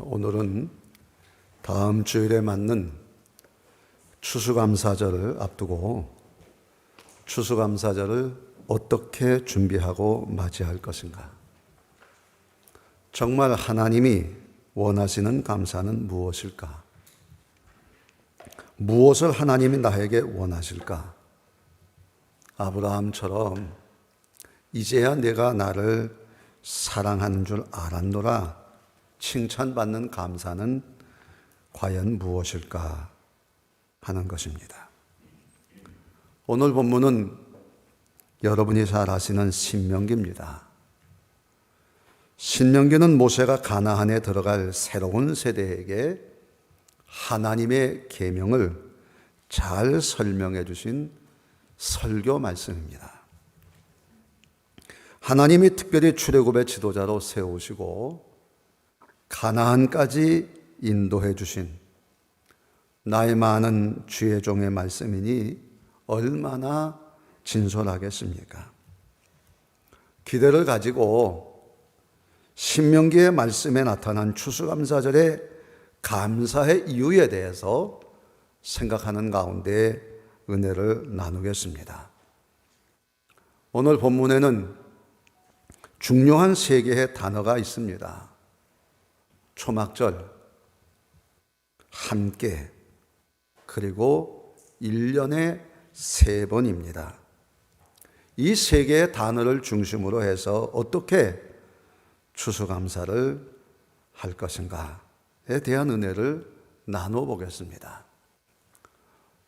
오늘은 다음 주일에 맞는 추수감사절을 앞두고 추수감사절을 어떻게 준비하고 맞이할 것인가? 정말 하나님이 원하시는 감사는 무엇일까? 무엇을 하나님이 나에게 원하실까? 아브라함처럼 이제야 내가 나를 사랑하는 줄 알았노라 칭찬받는 감사는 과연 무엇일까 하는 것입니다. 오늘 본문은 여러분이 잘 아시는 신명기입니다. 신명기는 모세가 가나안에 들어갈 새로운 세대에게 하나님의 계명을 잘 설명해 주신 설교 말씀입니다. 하나님이 특별히 출애굽의 지도자로 세우시고 가나안까지 인도해 주신 나의 많은 주의 종의 말씀이니 얼마나 진솔하겠습니까? 기대를 가지고 신명기의 말씀에 나타난 추수감사절의 감사의 이유에 대해서 생각하는 가운데 은혜를 나누겠습니다. 오늘 본문에는 중요한 세 개의 단어가 있습니다. 초막절, 함께, 그리고 1년에 세 번입니다. 이 세 개의 단어를 중심으로 해서 어떻게 추수감사를 할 것인가에 대한 은혜를 나눠 보겠습니다.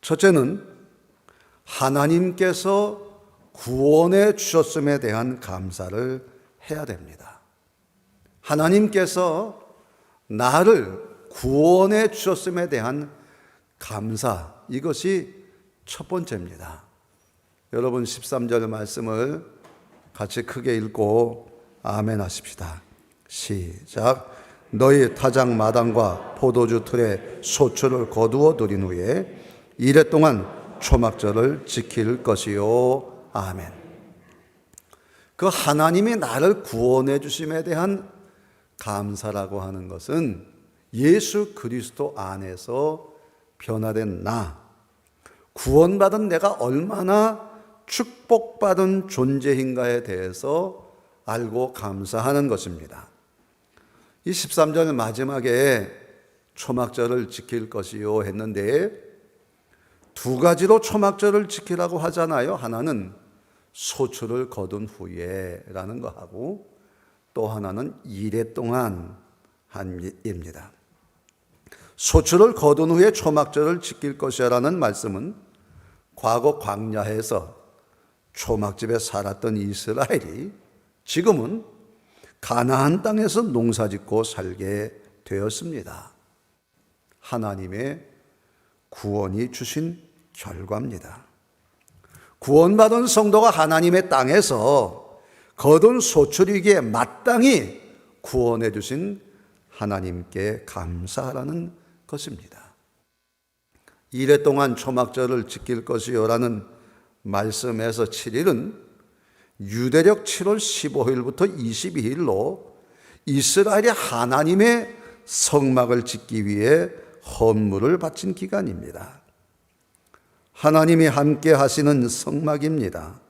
첫째는 하나님께서 구원해 주셨음에 대한 감사를 해야 됩니다. 하나님께서 나를 구원해 주셨음에 대한 감사, 이것이 첫 번째입니다. 여러분 13절 말씀을 같이 크게 읽고 아멘 하십시다. 시작. 너희 타작 마당과 포도주 틀에 소출을 거두어 들인 후에 이래 동안 초막절을 지킬 것이요. 아멘. 그 하나님이 나를 구원해 주심에 대한 감사라고 하는 것은 예수 그리스도 안에서 변화된 나, 구원받은 내가 얼마나 축복받은 존재인가에 대해서 알고 감사하는 것입니다. 이 13절 마지막에 초막절을 지킬 것이요 했는데 두 가지로 초막절을 지키라고 하잖아요. 하나는 소출을 거둔 후에라는 거 하고 또 하나는 이래 동안 한입니다. 소출을 거둔 후에 초막절을 지킬 것이라는 말씀은 과거 광야에서 초막집에 살았던 이스라엘이 지금은 가나안 땅에서 농사짓고 살게 되었습니다. 하나님의 구원이 주신 결과입니다. 구원받은 성도가 하나님의 땅에서 거둔 소출이기에 마땅히 구원해 주신 하나님께 감사하라는 것입니다. 이래 동안 초막절을 지킬 것이요라는 말씀에서 7일은 유대력 7월 15일부터 22일로 이스라엘이 하나님의 성막을 짓기 위해 헌물을 바친 기간입니다. 하나님이 함께 하시는 성막입니다.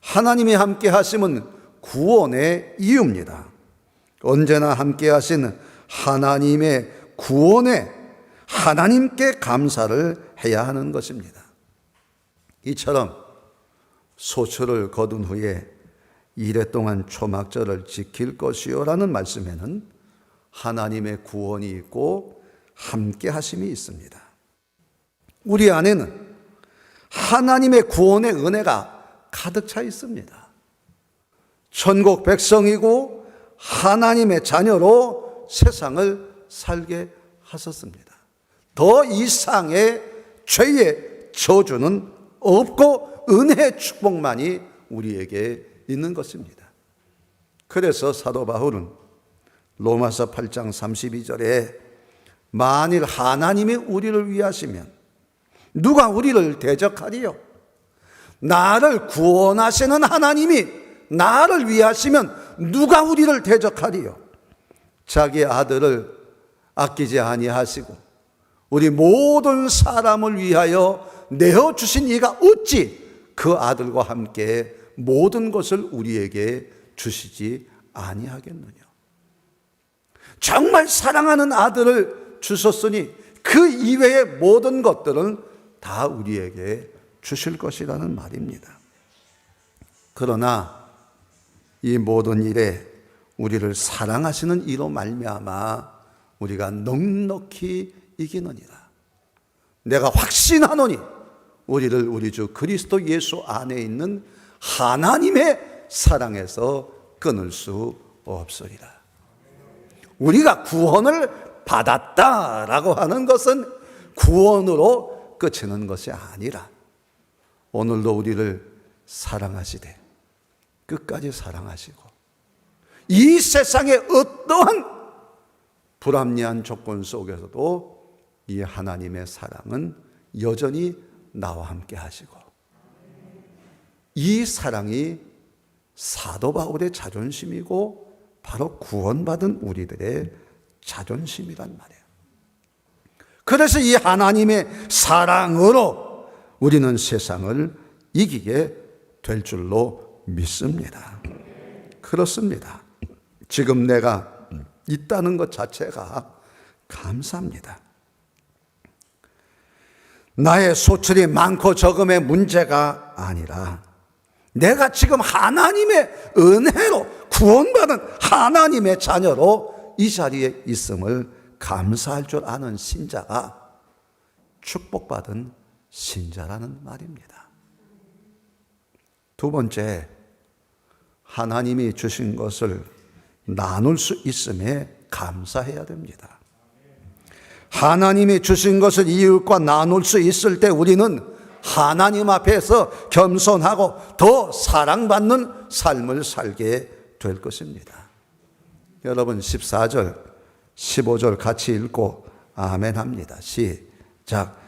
하나님이 함께 하심은 구원의 이유입니다. 언제나 함께 하신 하나님의 구원에 하나님께 감사를 해야 하는 것입니다. 이처럼 소출을 거둔 후에 이래 동안 초막절을 지킬 것이요라는 말씀에는 하나님의 구원이 있고 함께 하심이 있습니다. 우리 안에는 하나님의 구원의 은혜가 가득 차 있습니다. 천국 백성이고 하나님의 자녀로 세상을 살게 하셨습니다. 더 이상의 죄의 저주는 없고 은혜의 축복만이 우리에게 있는 것입니다. 그래서 사도 바울은 로마서 8장 32절에 만일 하나님이 우리를 위하시면 누가 우리를 대적하리요? 나를 구원하시는 하나님이 나를 위하시면 누가 우리를 대적하리요? 자기 아들을 아끼지 아니하시고 우리 모든 사람을 위하여 내어 주신 이가 어찌 그 아들과 함께 모든 것을 우리에게 주시지 아니하겠느냐. 정말 사랑하는 아들을 주셨으니 그 이외의 모든 것들은 다 우리에게 주실 것이라는 말입니다. 그러나 이 모든 일에 우리를 사랑하시는 이로 말미암아 우리가 넉넉히 이기느니라. 내가 확신하노니 우리를 우리 주 그리스도 예수 안에 있는 하나님의 사랑에서 끊을 수 없으리라. 우리가 구원을 받았다라고 하는 것은 구원으로 끝이는 것이 아니라 오늘도 우리를 사랑하시되 끝까지 사랑하시고 이 세상의 어떠한 불합리한 조건 속에서도 이 하나님의 사랑은 여전히 나와 함께 하시고 이 사랑이 사도 바울의 자존심이고 바로 구원받은 우리들의 자존심이란 말이에요. 그래서 이 하나님의 사랑으로 우리는 세상을 이기게 될 줄로 믿습니다. 그렇습니다. 지금 내가 있다는 것 자체가 감사합니다. 나의 소출이 많고 적음의 문제가 아니라 내가 지금 하나님의 은혜로 구원받은 하나님의 자녀로 이 자리에 있음을 감사할 줄 아는 신자가 축복받은 신자라는 말입니다. 두 번째, 하나님이 주신 것을 나눌 수 있음에 감사해야 됩니다. 하나님이 주신 것을 이웃과 나눌 수 있을 때 우리는 하나님 앞에서 겸손하고 더 사랑받는 삶을 살게 될 것입니다. 여러분 14절, 15절 같이 읽고 아멘 합니다. 시작.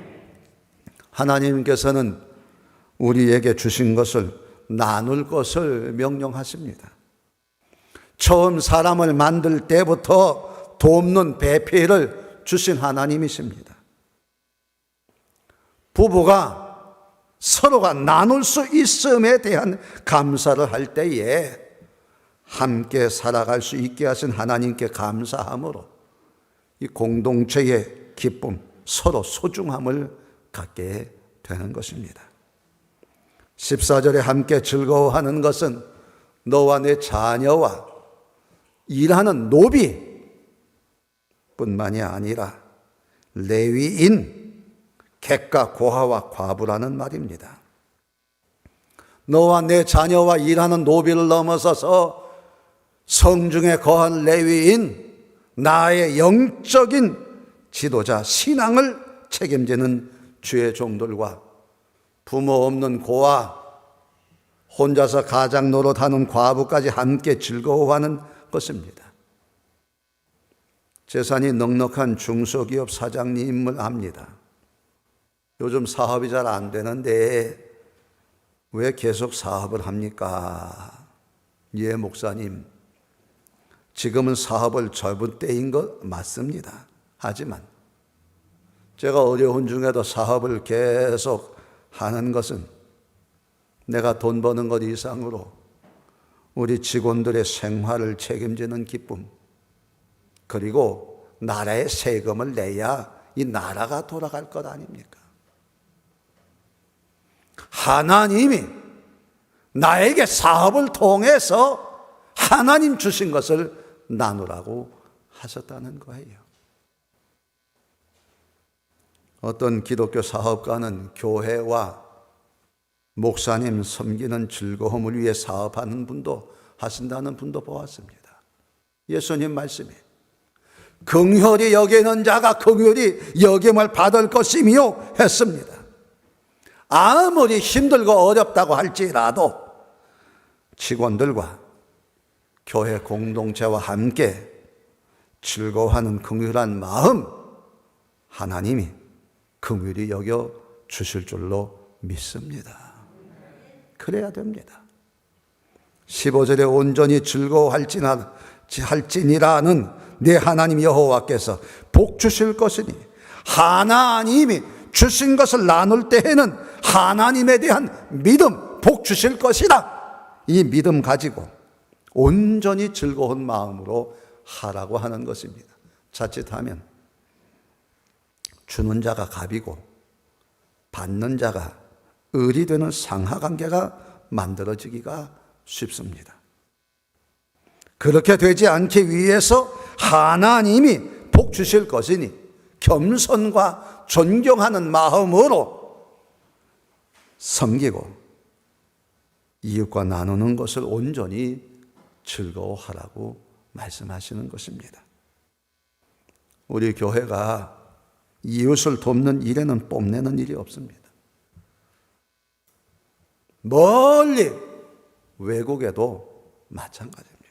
하나님께서는 우리에게 주신 것을 나눌 것을 명령하십니다. 처음 사람을 만들 때부터 돕는 배필을 주신 하나님이십니다. 부부가 서로가 나눌 수 있음에 대한 감사를 할 때에 함께 살아갈 수 있게 하신 하나님께 감사함으로 이 공동체의 기쁨, 서로 소중함을 갖게 되는 것입니다. 14절에 함께 즐거워하는 것은 너와 내 자녀와 일하는 노비 뿐만이 아니라 레위인, 객과 고아와 과부라는 말입니다. 너와 내 자녀와 일하는 노비를 넘어서서 성중에 거한 레위인, 나의 영적인 지도자, 신앙을 책임지는 주의 종들과 부모 없는 고아, 혼자서 가장 노릇하는 과부까지 함께 즐거워하는 것입니다. 재산이 넉넉한 중소기업 사장님을 압니다. 요즘 사업이 잘 안 되는데 왜 계속 사업을 합니까? 예, 목사님. 지금은 사업을 접은 때인 것 맞습니다. 하지만 제가 어려운 중에도 사업을 계속 하는 것은 내가 돈 버는 것 이상으로 우리 직원들의 생활을 책임지는 기쁨, 그리고 나라의 세금을 내야 이 나라가 돌아갈 것 아닙니까? 하나님이 나에게 사업을 통해서 하나님 주신 것을 나누라고 하셨다는 거예요. 어떤 기독교 사업가는 교회와 목사님 섬기는 즐거움을 위해 사업하는 분도 하신다는 분도 보았습니다. 예수님 말씀에 긍휼히 여기는 자가 긍휼히 여김을 받을 것이며 했습니다. 아무리 힘들고 어렵다고 할지라도 직원들과 교회 공동체와 함께 즐거워하는 긍휼한 마음 하나님이 긍휼히 여겨 주실 줄로 믿습니다. 그래야 됩니다. 15절에 온전히 즐거워할지나 할지니라는 내 하나님 여호와께서 복 주실 것이니 하나님이 주신 것을 나눌 때에는 하나님에 대한 믿음 복 주실 것이다. 이 믿음 가지고 온전히 즐거운 마음으로 하라고 하는 것입니다. 자칫하면 주는 자가 갑이고 받는 자가 을이 되는 상하 관계가 만들어지기가 쉽습니다. 그렇게 되지 않기 위해서 하나님이 복 주실 것이니 겸손과 존경하는 마음으로 섬기고 이웃과 나누는 것을 온전히 즐거워하라고 말씀하시는 것입니다. 우리 교회가 이웃을 돕는 일에는 뽐내는 일이 없습니다. 멀리 외국에도 마찬가지입니다.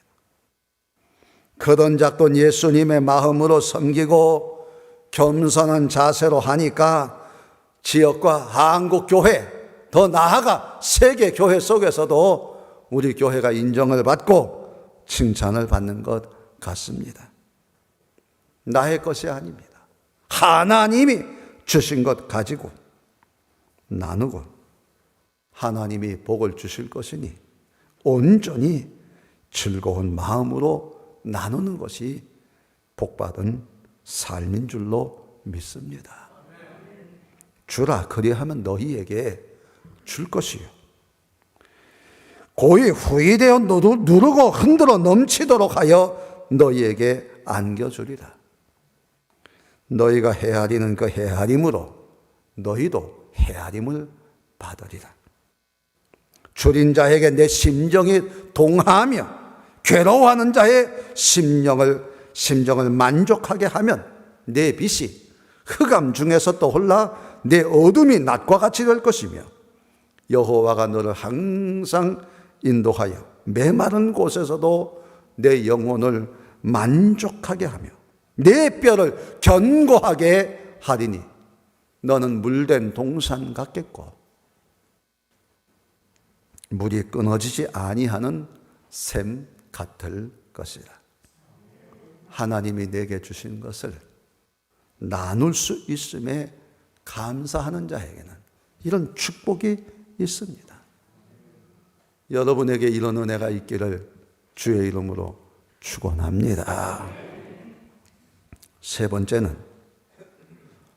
크던 작던 예수님의 마음으로 섬기고 겸손한 자세로 하니까 지역과 한국 교회 더 나아가 세계 교회 속에서도 우리 교회가 인정을 받고 칭찬을 받는 것 같습니다. 나의 것이 아닙니다. 하나님이 주신 것 가지고 나누고 하나님이 복을 주실 것이니 온전히 즐거운 마음으로 나누는 것이 복받은 삶인 줄로 믿습니다. 주라 그리하면 너희에게 줄 것이요. 고이 후이되어 누르고 흔들어 넘치도록 하여 너희에게 안겨주리라. 너희가 헤아리는 그 헤아림으로 너희도 헤아림을 받으리라. 줄인 자에게 내 심정이 동하며 괴로워하는 자의 심령을 심정을 만족하게 하면 내 빛이 흑암 중에서 떠올라 내 어둠이 낮과 같이 될 것이며 여호와가 너를 항상 인도하여 메마른 곳에서도 내 영혼을 만족하게 하며 내 뼈를 견고하게 하리니 너는 물된 동산 같겠고 물이 끊어지지 아니하는 샘 같을 것이라. 하나님이 내게 주신 것을 나눌 수 있음에 감사하는 자에게는 이런 축복이 있습니다. 여러분에게 이런 은혜가 있기를 주의 이름으로 축원합니다. 세 번째는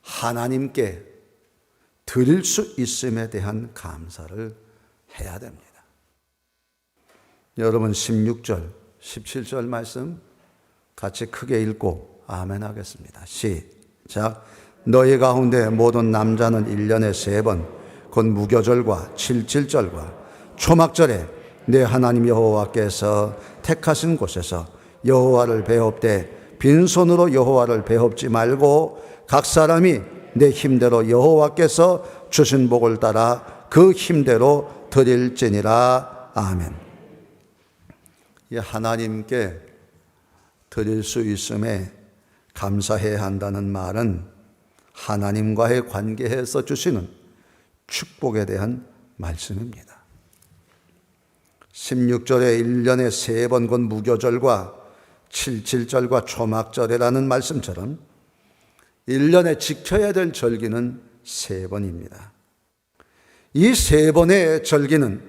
하나님께 드릴 수 있음에 대한 감사를 해야 됩니다. 여러분 16절, 17절 말씀 같이 크게 읽고 아멘 하겠습니다. 시작. 너희 가운데 모든 남자는 1년에 세 번, 곧 무교절과 칠칠절과 초막절에 내 하나님 여호와께서 택하신 곳에서 여호와를 배웁되 빈손으로 여호와를 배웁지 말고 각 사람이 내 힘대로 여호와께서 주신 복을 따라 그 힘대로 드릴지니라 아멘. 하나님께 드릴 수 있음에 감사해야 한다는 말은 하나님과의 관계에서 주시는 축복에 대한 말씀입니다. 16절에 1년에 세 번 건 무교절과 77절과 초막절이라는 말씀처럼 1년에 지켜야 될 절기는 세 번입니다. 이 세 번의 절기는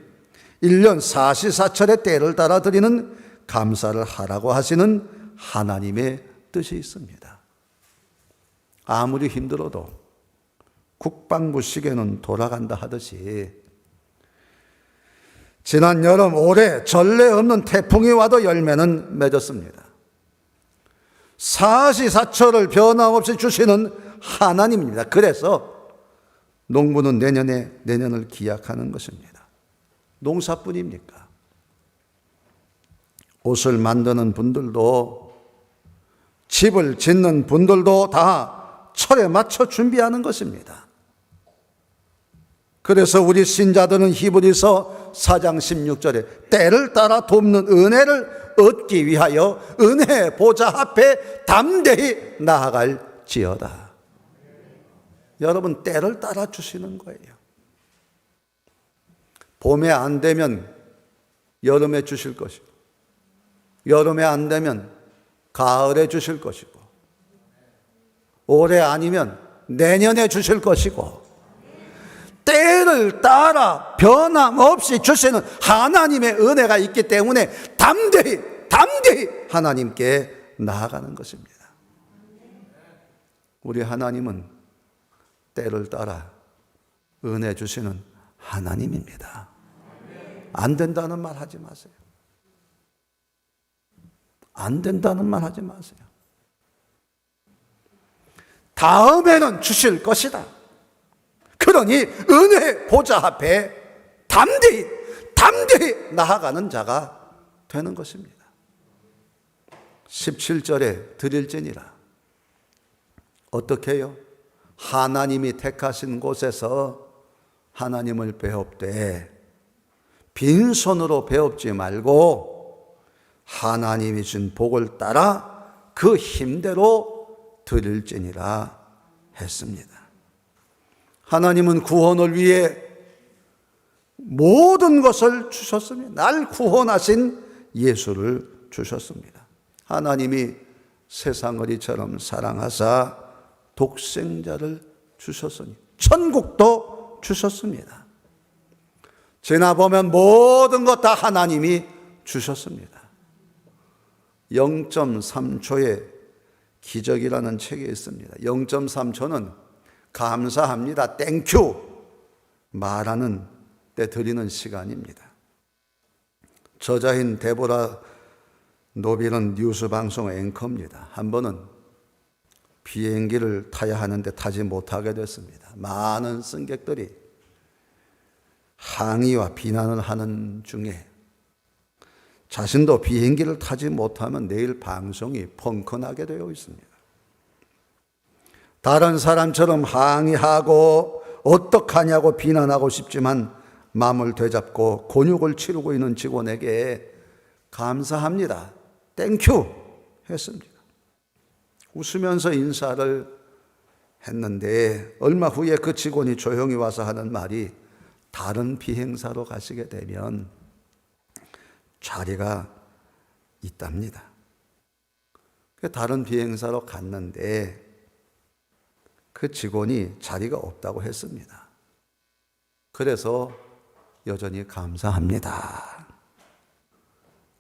1년 사시사철의 때를 따라 드리는 감사를 하라고 하시는 하나님의 뜻이 있습니다. 아무리 힘들어도 국방부 시계는 돌아간다 하듯이 지난 여름 올해 전례 없는 태풍이 와도 열매는 맺었습니다. 사시사철을 변함없이 주시는 하나님입니다. 그래서 농부는 내년에 내년을 기약하는 것입니다. 농사뿐입니까? 옷을 만드는 분들도 집을 짓는 분들도 다 철에 맞춰 준비하는 것입니다. 그래서 우리 신자들은 히브리서 4장 16절에 때를 따라 돕는 은혜를 얻기 위하여 은혜 보좌 앞에 담대히 나아갈지어다. 여러분 때를 따라 주시는 거예요. 봄에 안 되면 여름에 주실 것이고 여름에 안 되면 가을에 주실 것이고 올해 아니면 내년에 주실 것이고 때를 따라 변함없이 주시는 하나님의 은혜가 있기 때문에 담대히 담대히 하나님께 나아가는 것입니다. 우리 하나님은 때를 따라 은혜 주시는 하나님입니다. 안 된다는 말 하지 마세요. 안 된다는 말 하지 마세요. 다음에는 주실 것이다. 그러니 은혜 보좌 앞에 담대히 담대히 나아가는 자가 되는 것입니다. 17절에 드릴지니라 어떻게 해요? 하나님이 택하신 곳에서 하나님을 배웁되 빈손으로 배웁지 말고 하나님이 준 복을 따라 그 힘대로 드릴지니라 했습니다. 하나님은 구원을 위해 모든 것을 주셨습니다. 날 구원하신 예수를 주셨습니다. 하나님이 세상을 이처럼 사랑하사 독생자를 주셨으니 천국도 주셨습니다. 지나 보면 모든 것 다 하나님이 주셨습니다. 0.3초의 기적이라는 책이 있습니다. 0.3초는 감사합니다. 땡큐 말하는 때 드리는 시간입니다. 저자인 데보라 노빌은 뉴스 방송 앵커입니다. 한 번은 비행기를 타야 하는데 타지 못하게 됐습니다. 많은 승객들이 항의와 비난을 하는 중에 자신도 비행기를 타지 못하면 내일 방송이 펑크나게 되어 있습니다. 다른 사람처럼 항의하고 어떡하냐고 비난하고 싶지만 마음을 되잡고 곤욕을 치르고 있는 직원에게 감사합니다. 땡큐 했습니다. 웃으면서 인사를 했는데 얼마 후에 그 직원이 조용히 와서 하는 말이 다른 비행사로 가시게 되면 자리가 있답니다. 그 다른 비행사로 갔는데 그 직원이 자리가 없다고 했습니다. 그래서 여전히 감사합니다.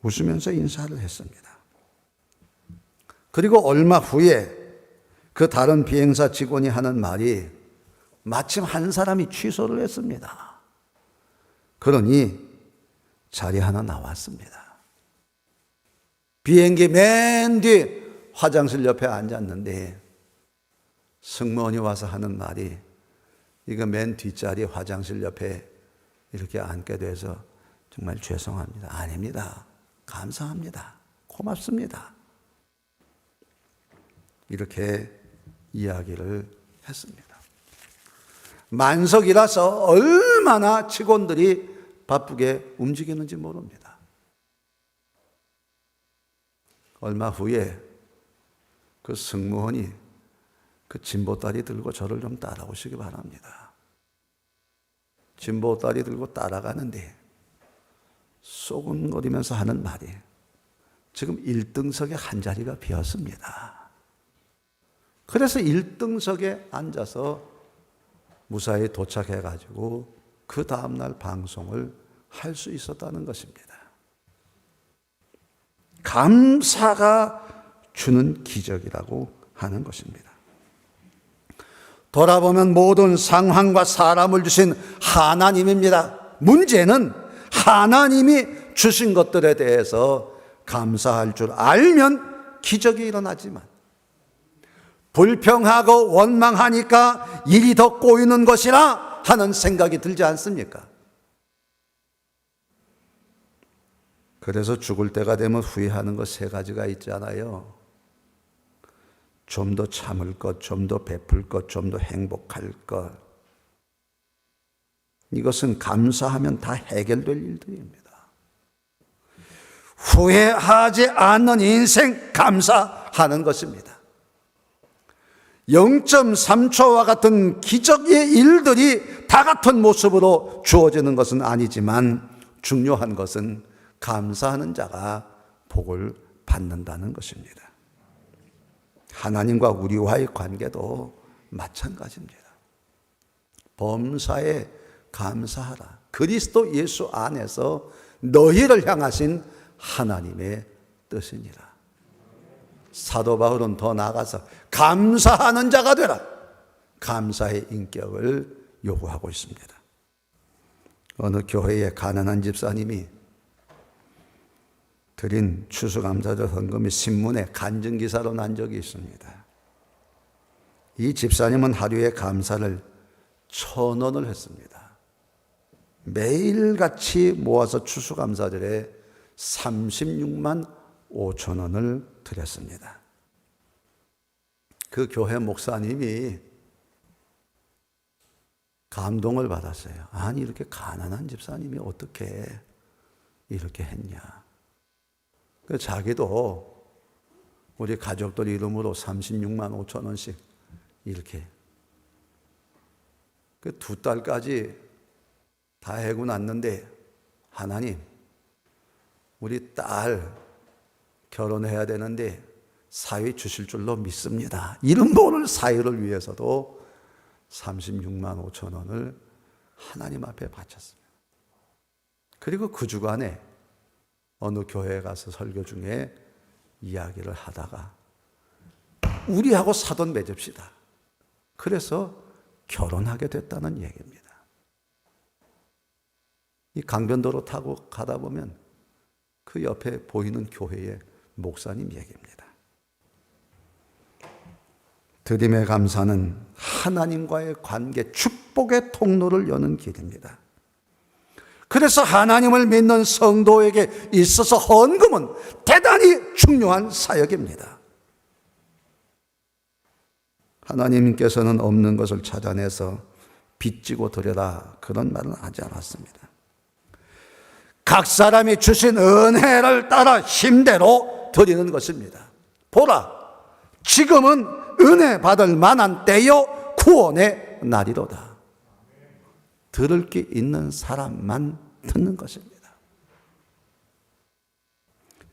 웃으면서 인사를 했습니다. 그리고 얼마 후에 그 다른 비행사 직원이 하는 말이 마침 한 사람이 취소를 했습니다. 그러니 자리 하나 나왔습니다. 비행기 맨 뒤 화장실 옆에 앉았는데 승무원이 와서 하는 말이 이거 맨 뒷자리 화장실 옆에 이렇게 앉게 돼서 정말 죄송합니다. 아닙니다. 감사합니다. 고맙습니다. 이렇게 이야기를 했습니다. 만석이라서 얼마나 직원들이 바쁘게 움직이는지 모릅니다. 얼마 후에 그 승무원이 그 진보다리 들고 저를 좀 따라오시기 바랍니다. 진보다리 들고 따라가는데 쏘근거리면서 하는 말이 지금 1등석에 한 자리가 비었습니다. 그래서 1등석에 앉아서 무사히 도착해 가지고 그 다음 날 방송을 할 수 있었다는 것입니다. 감사가 주는 기적이라고 하는 것입니다. 돌아보면 모든 상황과 사람을 주신 하나님입니다. 문제는 하나님이 주신 것들에 대해서 감사할 줄 알면 기적이 일어나지만 불평하고 원망하니까 일이 더 꼬이는 것이라 하는 생각이 들지 않습니까? 그래서 죽을 때가 되면 후회하는 것 세 가지가 있잖아요. 좀 더 참을 것, 좀 더 베풀 것, 좀 더 행복할 것. 이것은 감사하면 다 해결될 일들입니다. 후회하지 않는 인생 감사하는 것입니다. 0.3초와 같은 기적의 일들이 다 같은 모습으로 주어지는 것은 아니지만 중요한 것은 감사하는 자가 복을 받는다는 것입니다. 하나님과 우리와의 관계도 마찬가지입니다. 범사에 감사하라. 그리스도 예수 안에서 너희를 향하신 하나님의 뜻이니라. 사도 바울은 더 나아가서 감사하는 자가 되라. 감사의 인격을 요구하고 있습니다. 어느 교회의 가난한 집사님이 드린 추수감사절 헌금이 신문에 간증 기사로 난 적이 있습니다. 이 집사님은 하루에 감사를 천 원을 했습니다. 매일같이 모아서 추수감사절에 36만 5천 원을 드렸습니다. 그 교회 목사님이 감동을 받았어요. 아니, 이렇게 가난한 집사님이 어떻게 이렇게 했냐. 그 자기도 우리 가족들 이름으로 36만 5천 원씩 이렇게 그두 달까지 다 해고 났는데 하나님 우리 딸 결혼해야 되는데 사위 주실 줄로 믿습니다. 이름 모를 사위를 위해서도 36만 5천 원을 하나님 앞에 바쳤습니다. 그리고 그 주간에 어느 교회에 가서 설교 중에 이야기를 하다가 우리하고 사돈 맺읍시다. 그래서 결혼하게 됐다는 얘기입니다. 이 강변도로 타고 가다 보면 그 옆에 보이는 교회의 목사님 얘기입니다. 드림의 감사는 하나님과의 관계, 축복의 통로를 여는 길입니다. 그래서 하나님을 믿는 성도에게 있어서 헌금은 대단히 중요한 사역입니다. 하나님께서는 없는 것을 찾아내서 빚지고 드려라 그런 말은 하지 않았습니다. 각 사람이 주신 은혜를 따라 힘대로 드리는 것입니다. 보라, 지금은 은혜 받을 만한 때요 구원의 날이로다. 들을 게 있는 사람만 듣는 것입니다.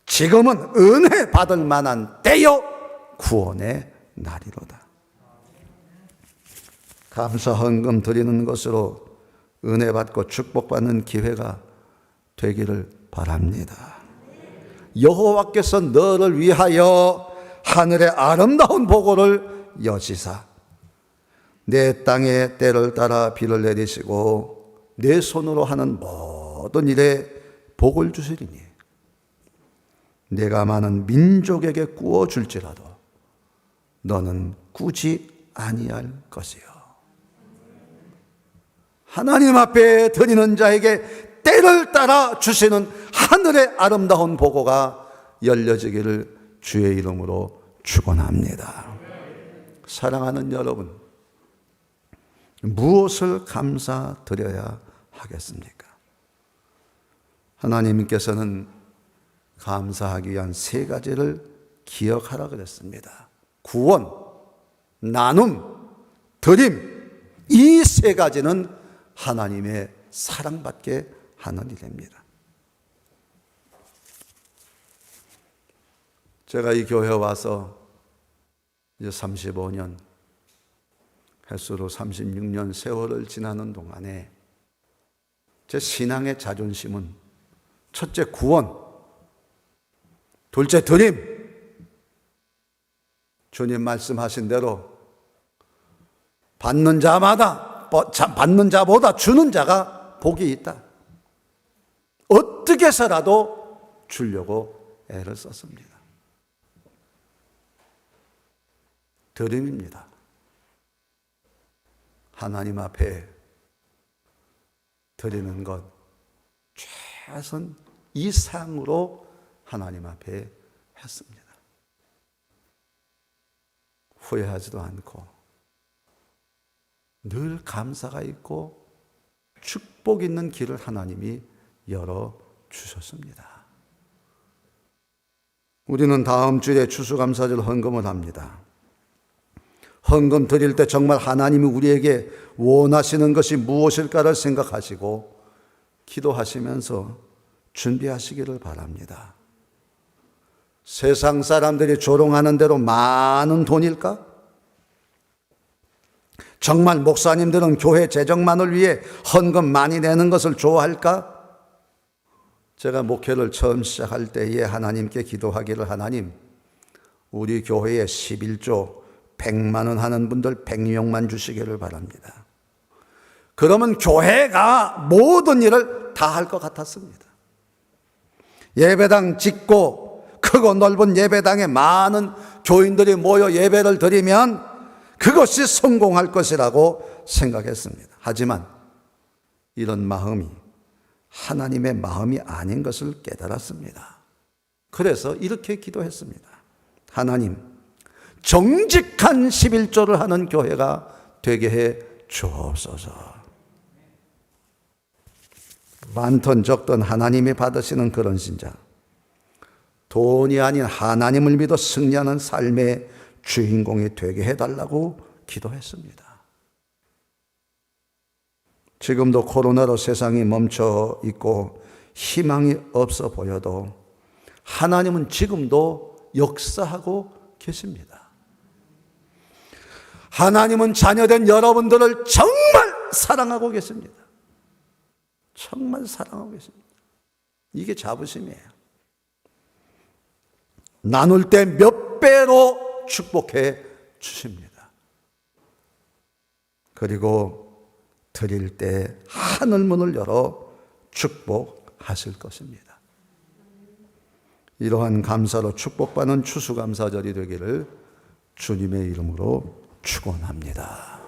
지금은 은혜 받을 만한 때요 구원의 날이로다. 감사 헌금 드리는 것으로 은혜 받고 축복받는 기회가 되기를 바랍니다. 여호와께서 너를 위하여 하늘의 아름다운 보고를 여시사 내 땅에 때를 따라 비를 내리시고 내 손으로 하는 모 든 일에 복을 주시리니 내가 많은 민족에게 구워 줄지라도 너는 꾸지 아니할 것이요 하나님 앞에 드리는 자에게 때를 따라 주시는 하늘의 아름다운 보고가 열려지기를 주의 이름으로 축원합니다. 사랑하는 여러분, 무엇을 감사드려야 하겠습니까? 하나님께서는 감사하기 위한 세 가지를 기억하라 그랬습니다. 구원, 나눔, 드림, 이 세 가지는 하나님의 사랑받게 하는 일입니다. 제가 이 교회 와서 이제 35년, 횟수로 36년 세월을 지나는 동안에 제 신앙의 자존심은 첫째 구원, 둘째 드림, 주님 말씀하신 대로 받는 자마다 받는 자보다 주는 자가 복이 있다. 어떻게 해서라도 주려고 애를 썼습니다. 드림입니다. 하나님 앞에 드리는 것 최선 이상으로 하나님 앞에 했습니다. 후회하지도 않고 늘 감사가 있고 축복 있는 길을 하나님이 열어 주셨습니다. 우리는 다음 주에 추수감사절 헌금을 합니다. 헌금 드릴 때 정말 하나님이 우리에게 원하시는 것이 무엇일까를 생각하시고 기도하시면서 준비하시기를 바랍니다. 세상 사람들이 조롱하는 대로 많은 돈일까? 정말 목사님들은 교회 재정만을 위해 헌금 많이 내는 것을 좋아할까? 제가 목회를 처음 시작할 때에 하나님께 기도하기를 하나님, 우리 교회에 11조 100만 원 하는 분들 100명만 주시기를 바랍니다. 그러면 교회가 모든 일을 다 할 것 같았습니다. 예배당 짓고 크고 넓은 예배당에 많은 교인들이 모여 예배를 드리면 그것이 성공할 것이라고 생각했습니다. 하지만 이런 마음이 하나님의 마음이 아닌 것을 깨달았습니다. 그래서 이렇게 기도했습니다. 하나님, 정직한 11조를 하는 교회가 되게 해 주옵소서. 많던 적던 하나님이 받으시는 그런 신자. 돈이 아닌 하나님을 믿어 승리하는 삶의 주인공이 되게 해달라고 기도했습니다. 지금도 코로나로 세상이 멈춰 있고 희망이 없어 보여도 하나님은 지금도 역사하고 계십니다. 하나님은 자녀된 여러분들을 정말 사랑하고 계십니다. 정말 사랑하고 계십니다. 이게 자부심이에요. 나눌 때 몇 배로 축복해 주십니다. 그리고 드릴 때 하늘 문을 열어 축복하실 것입니다. 이러한 감사로 축복받는 추수감사절이 되기를 주님의 이름으로 축원합니다.